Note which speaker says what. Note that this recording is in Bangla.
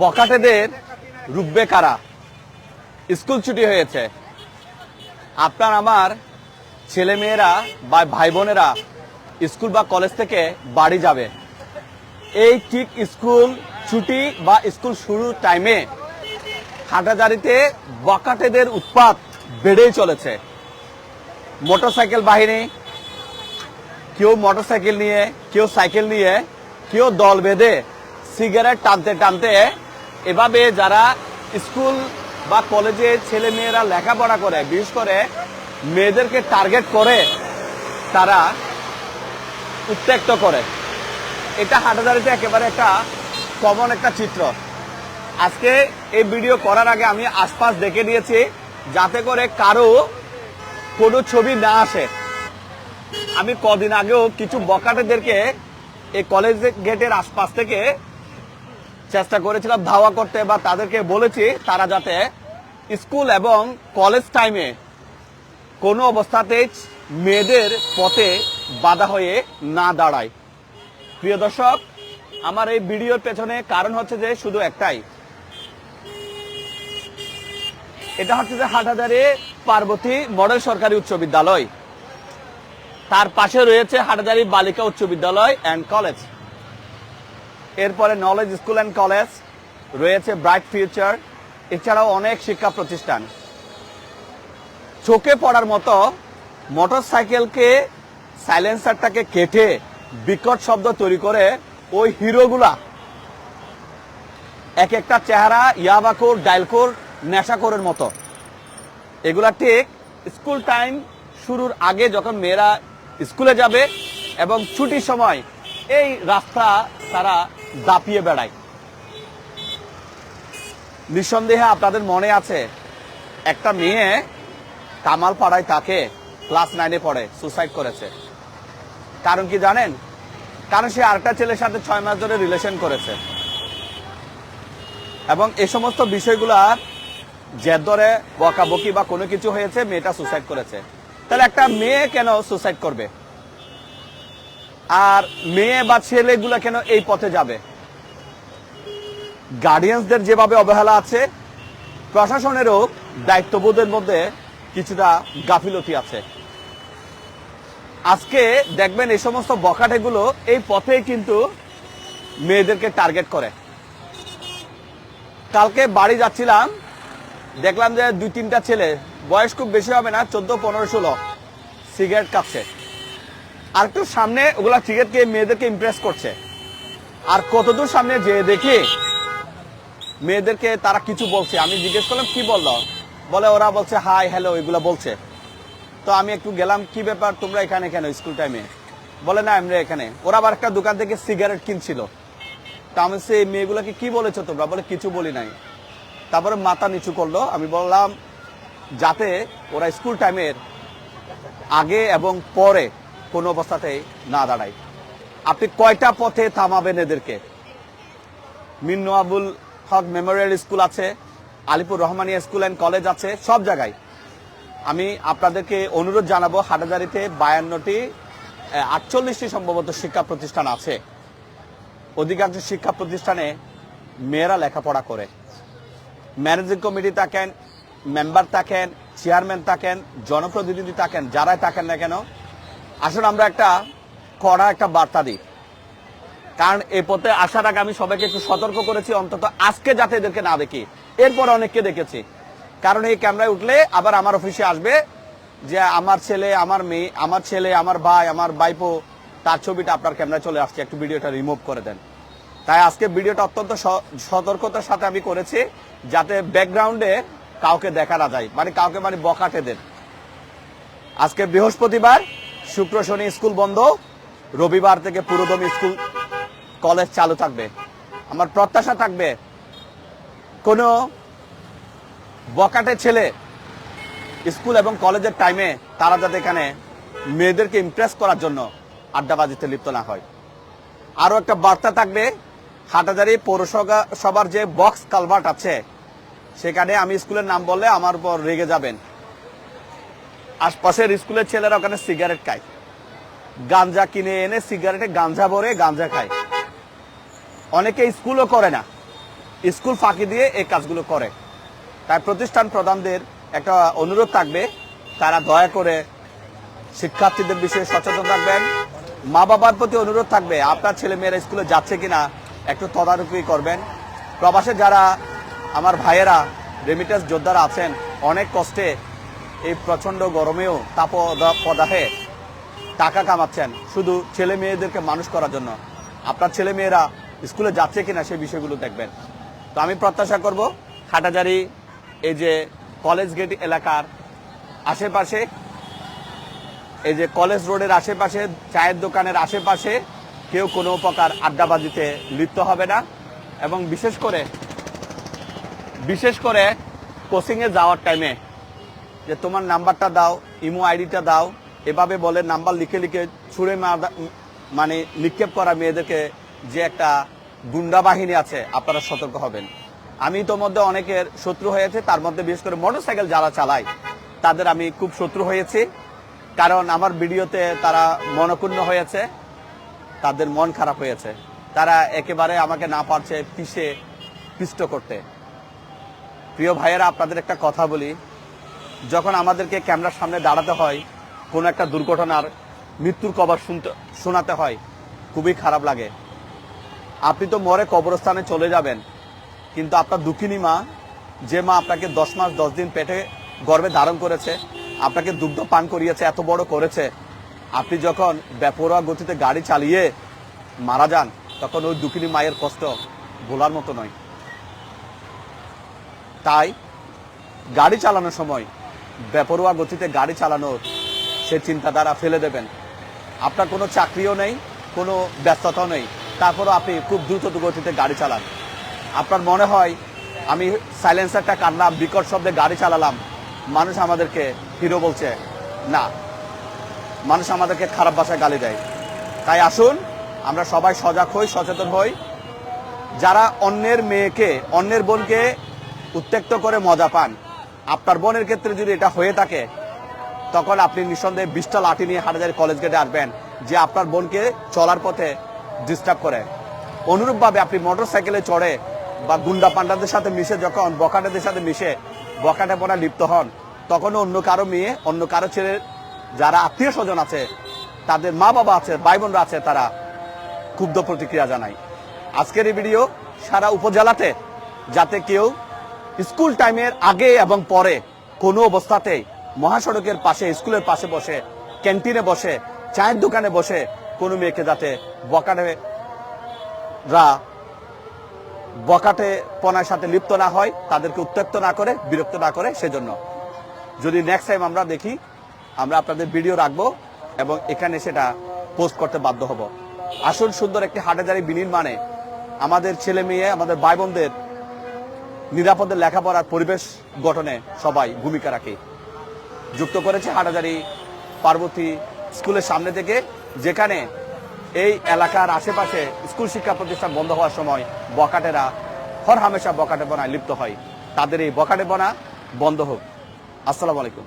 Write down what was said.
Speaker 1: বকাটেদের রুখবে কারা? স্কুল ছুটি হয়েছে। আপনার আমার ছেলে মেয়েরা বা ভাই বোনেরা স্কুল বা কলেজ থেকে বাড়ি যাবে। এই ঠিক স্কুল ছুটি বা স্কুল শুরুর টাইমে হাটাজারিতে বকাটেদের উৎপাত বেড়েই চলেছে। মোটরসাইকেল বাহিনী, কেউ মোটরসাইকেল নিয়ে, কেউ সাইকেল নিয়ে, কেউ দল বেঁধে সিগারেট টানতে টানতে এভাবে যারা স্কুল বা কলেজে ছেলে মেয়েরা লেখাপড়া করে, বিশেষ করে মেয়েদেরকে টার্গেট করে, তারা উত্ত্যক্ত করে। এটা হাটাদারিতে একেবারে একটা কমন একটা চিত্র। আজকে এই ভিডিও করার আগে আমি আশপাশ দেখে নিয়েছি, যাতে করে কারও কোনো ছবি না আসে। আমি কদিন আগেও কিছু বকাটেদেরকে এই কলেজ গেটের আশপাশ থেকে চেষ্টা করেছিলাম ধাওয়া করতে বা তাদেরকে বলেছি তারা যাতে স্কুল এবং কলেজ টাইমে কোনো অবস্থাতেই মেয়েদের পথে বাধা হয়ে না দাঁড়ায়। প্রিয় দর্শক, আমার এই ভিডিওর পেছনে কারণ হচ্ছে যে শুধু একটাই। এটা হচ্ছে যে হাটহাজারে পার্বতী মডেল সরকারি উচ্চ বিদ্যালয়। তার পাশে রয়েছে হাটহাজারি বালিকা উচ্চ বিদ্যালয় অ্যান্ড কলেজ এরপরে নলেজ স্কুল অ্যান্ড কলেজ রয়েছে ব্রাইট ফিউচার এছাড়াও অনেক শিক্ষা প্রতিষ্ঠান। চোখে পড়ার মতো মোটর সাইকেলকে সাইলেন্সারটাকে কেটে বিকট শব্দ তৈরি করে ওই হিরোগুলা এক একটা চেহারা, ইয়াবাকোর, ডাইলকোর নেশাকোরের মতো। এগুলা ঠিক স্কুল টাইম শুরুর আগে যখন মেয়েরা স্কুলে যাবে এবং ছুটির সময় এই রাস্তা তারা দাপিয়ে বেড়ায়। নিঃসন্দেহে আপনাদের মনে আছে, একটা মেয়ে কামাল পাড়ায় তাকে ক্লাস নাইনে পড়ে, সুসাইড করেছে। কারণ কি জানেন? কারণ সে আরেকটা ছেলের সাথে ছয় মাস ধরে রিলেশন করেছে। এবং এই সমস্ত বিষয়গুলার জের ধরে, বকাবকি বা কোনো কিছু হয়েছে, মেয়েটা সুসাইড করেছে। তাহলে একটা মেয়ে কেন সুসাইড করবে? আর মেয়ে বা ছেলেগুলা কেন এই পথে যাবে? গার্ডিয়ানসদের যেভাবে অবহেলা আছে, প্রশাসনেরও দায়িত্ববোধের মধ্যে কিছুটা গাফিলতি আছে। আজকে দেখবেন এই সমস্ত বকাটেগুলো এই পথেই কিন্তু মেয়েদেরকে টার্গেট করে। কালকে বাড়ি যাচ্ছিলাম, দেখলাম যে দুই তিনটা ছেলে, বয়স খুব বেশি হবে না, চোদ্দ, পনেরো, ষোলো, সিগারেট কাটছে আর একটু সামনে ওগুলা খেয়ে মেয়েদেরকে ইমপ্রেস করছে। আর কতদূর সামনে যে দেখি, মেয়েদেরকে তারা কিছু বলছে। আমি জিজ্ঞেস করলাম, কি বলল? বলে ওরা বলছে, হাই হ্যালো এগুলো বলছে। তো আমি একটু গেলাম, কি ব্যাপার? তোমরা এখানে কেন স্কুল টাইমে বলে, না, আমরা এখানে। ওরা আবার একটা দোকান থেকে সিগারেট কিনছিল। তা আমি সেই মেয়েগুলোকে কি বলেছ তোমরা? বলে, কিছু বলি নাই। তারপরে মাথা নিচু করল। আমি বললাম, যাতে ওরা স্কুল টাইমের আগে এবং পরে কোনো অবস্থাতেই না দাঁড়ায়। আপনি কয়টা পথে থামাবেন এদেরকে? মিন্নু আবুল হক মেমোরিয়াল স্কুল আছে, Alipur Rahmania school and college আছে, সব জায়গায়। আমি আপনাদেরকে অনুরোধ জানাব, হাটাজারিতে বায়ান্নটি আটচল্লিশটি সম্ভবত শিক্ষা প্রতিষ্ঠান আছে। অধিকাংশ শিক্ষা প্রতিষ্ঠানে মেয়েরা লেখাপড়া করে। ম্যানেজিং কমিটি থাকেন, মেম্বার থাকেন, চেয়ারম্যান থাকেন, জনপ্রতিনিধি থাকেন, যারাই থাকেন না কেন আসলে আমরা একটা কড়া একটা বার্তা দিই। কারণ এই পথে আসার আগে আমি সবাইকে একটু সতর্ক করেছি, অন্তত আজকে যাতে এদেরকে না দেখি। এরপর অনেককে দেখেছি। কারণ এই ক্যামেরায় উঠলে আবার আমার অফিসে আসবে যে আমার ছেলে, আমার মেয়ে, আমার ছেলে, আমার ভাই, আমার বাইপো তার ছবিটা আপনার ক্যামেরায় চলে আসছে, একটু ভিডিওটা রিমুভ করে দেন। তাই আজকে ভিডিওটা অত্যন্ত সতর্কতার সাথে আমি করেছি, যাতে ব্যাকগ্রাউন্ডে কাউকে দেখা না যায়। মানে কাউকে মানে বকাটে দেন। আজকে বৃহস্পতিবার শুক্র শনি স্কুল বন্ধ। রবিবার থেকে পুরোদম স্কুল, কলেজ চালু থাকবে। আমার প্রত্যাশা থাকবে, কোনো বকাটে ছেলে স্কুল এবং কলেজের টাইমে তারা যাতে এখানে মেয়েদেরকে ইমপ্রেস করার জন্য আড্ডাবাজিতে লিপ্ত না হয়। আরও একটা বার্তা থাকবে, হাটাজারি পৌরসভা সবার যে বক্স কালভার্ট আছে, সেখানে আমি স্কুলের নাম বললে আমার উপর রেগে যাবেন। আশপাশের স্কুলের ছেলেরা ওখানে সিগারেট খায়। গাঞ্জা কিনে এনে সিগারেটে গাঞ্জা ভরে গাঞ্জা খায়। অনেকে স্কুলও করে না। স্কুল ফাঁকি দিয়ে এই কাজগুলো করে। তাই প্রতিষ্ঠান প্রধানদের একটা অনুরোধ থাকবে, তারা দয়া করে শিক্ষার্থীদের বিষয়ে সচেতন থাকবেন। মা বাবার প্রতি অনুরোধ থাকবে, আপনার ছেলে মেয়েরা স্কুলে যাচ্ছে কিনা একটু তদারকি করবেন। প্রবাসে যারা আমার ভাইয়েরা রেমিটেন্স যোদ্ধারা আছেন, অনেক কষ্টে এই প্রচণ্ড গরমেও তাপ পদাহে টাকা কামাচ্ছেন শুধু ছেলে মেয়েদেরকে মানুষ করার জন্য। আপনার ছেলে মেয়েরা স্কুলে যাচ্ছে কিনা সেই বিষয়গুলো দেখবেন। তো আমি প্রত্যাশা করব হাটাজারি, এই যে কলেজ গেট এলাকার আশেপাশে, এই যে কলেজ রোডের আশেপাশে, চায়ের দোকানের আশেপাশে কেউ কোনো প্রকার আড্ডাবাজিতে লিপ্ত হবে না এবং বিশেষ করে বিশেষ করে কোচিংয়ে যাওয়ার টাইমে যে তোমার নাম্বারটা দাও, ইমো আইডিটা দাও, এভাবে বলে নাম্বার লিখে লিখে ছুঁড়ে মানে নিক্ষেপ করা মেয়েদেরকে যে একটা গুন্ডা বাহিনী আছে, আপনারা সতর্ক হবেন। আমি তো মধ্যে অনেকের শত্রু হয়েছে, তার মধ্যে বিশেষ করে মোটরসাইকেল যারা চালায়, তাদের আমি খুব শত্রু হয়েছি। কারণ আমার ভিডিওতে তারা মনক্ষুণ্ণ হয়েছে, তাদের মন খারাপ হয়েছে। তারা একেবারে আমাকে না পারছে পিষে পিষ্ট করতে। প্রিয় ভাইয়েরা, আপনাদের একটা কথা বলি। যখন আমাদেরকে ক্যামেরার সামনে দাঁড়াতে হয়, কোনো একটা দুর্ঘটনার মৃত্যুর কবর শুনতে, শোনাতে হয়, খুবই খারাপ লাগে। আপনি তো মরে কবরস্থানে চলে যাবেন, কিন্তু আপনার দুঃখিনী মা, যে মা আপনাকে দশ মাস, দশ দিন পেটে গর্ভে ধারণ করেছে, আপনাকে দুগ্ধ পান করিয়েছে, এত বড় করেছে, আপনি যখন বেপরোয়া গতিতে গাড়ি চালিয়ে মারা যান, তখন ওই দুঃখিনী মায়ের কষ্ট ভোলার মতো নয়। তাই গাড়ি চালানোর সময় বেপরোয়া গতিতে গাড়ি চালানোর সে চিন্তাধারা ফেলে দেবেন। আপনার কোনো চাকরিও নেই, কোনো ব্যস্ততাও নেই। তারপরও আপনি খুব দ্রুত গতিতে গাড়ি চালান। আপনার মনে হয়, আমি সাইলেন্সারটা কাটলাম বিকট শব্দে গাড়ি চালালাম, মানুষ আমাদেরকে হিরো বলছে। না, মানুষ আমাদেরকে খারাপ ভাষায় গালি দেয়। তাই আসুন, আমরা সবাই সজাগ হই, সচেতন হই। যারা অন্যের মেয়েকে, অন্যের বোনকে উত্ত্যক্ত করে মজা পান আপনার বোনের ক্ষেত্রে যদি এটা হয়ে থাকে, তখন আপনি নিঃসন্দেহে বিশটা লাঠি নিয়ে হাটাজারি কলেজ গেটে আসবেন, যে আপনার বোনকে চলার পথে ডিস্টার্ব করে। অনুরূপভাবে আপনি মোটর সাইকেলে চড়ে বা গুন্ডা পান্ডাদের সাথে মিশে যখন বকাটাদের সাথে মিশে বকাটে পড়া লিপ্ত হন তখন অন্য কারও মেয়ে, অন্য কারও ছেলে, যারা আত্মীয় স্বজন আছে, তাদের মা বাবা আছে ভাই বোনরা আছে, তারা ক্ষুব্ধ প্রতিক্রিয়া জানায়। আজকের এই ভিডিও সারা উপজেলাতে যাতে কেউ স্কুল টাইমের আগে এবং পরে কোনো অবস্থাতেই মহাসড়কের পাশে, স্কুলের পাশে বসে, ক্যান্টিনে বসে, চায়ের দোকানে বসে কোনো মেয়েকে যাতে বকাটে রা, বকাটে পনার সাথে লিপ্ত না হয়, তাদেরকে উত্ত্যক্ত না করে, বিরক্ত না করে, সেজন্য। যদি নেক্সট টাইম আমরা দেখি, আমরা আপনাদের ভিডিও রাখব এবং এখানে সেটা পোস্ট করতে বাধ্য হব। আসল সুন্দর একটি হাটাজারি বিনির্মাণে আমাদের ছেলে মেয়ে, আমাদের ভাই বোনদের নিরাপদে লেখাপড়ার পরিবেশ গঠনে সবাই ভূমিকা রাখে। যুক্ত করেছে হাটাজারি পার্বতী স্কুলের সামনে থেকে, যেখানে এই এলাকার আশেপাশে স্কুল শিক্ষা প্রতিষ্ঠান বন্ধ হওয়ার সময় বকাটেরা হর হামেশা বকাটে বনায় লিপ্ত হয়। তাদের এই বকাটে বনা বন্ধ হোক। আসসালামু আলাইকুম।